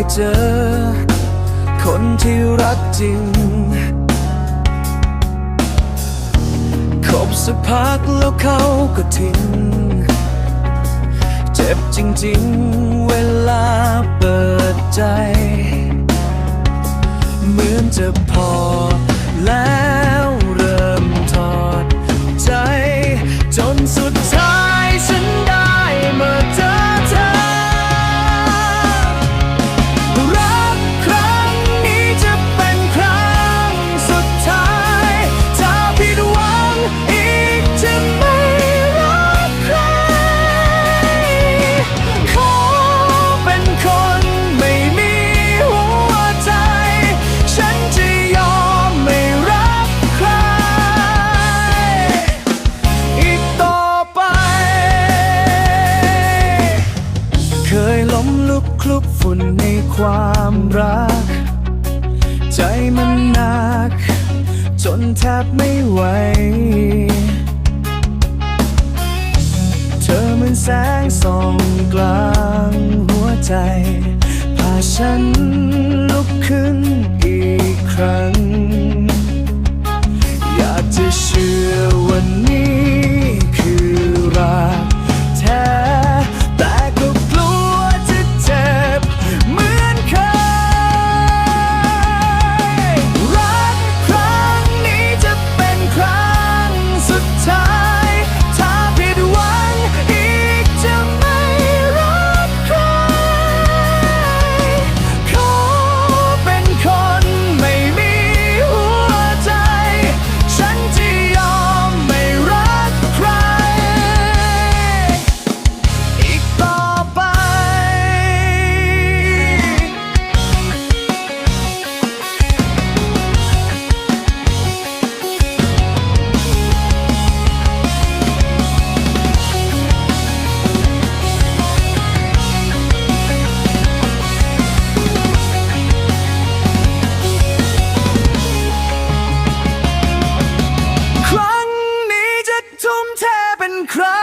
ยเจอ คนที่รักจริง คบสักพักแล้วเขาก็ทิ้ง เจ็บจริงๆ เวลาเปิดใจ เหมือนจะพอ ความรัก ใจมันหนัก จนแทบไม่ไหว เธอเหมือนแสงส่องกลางหัวใจ พาฉันลุกขึ้นอีกครั้ง been crying.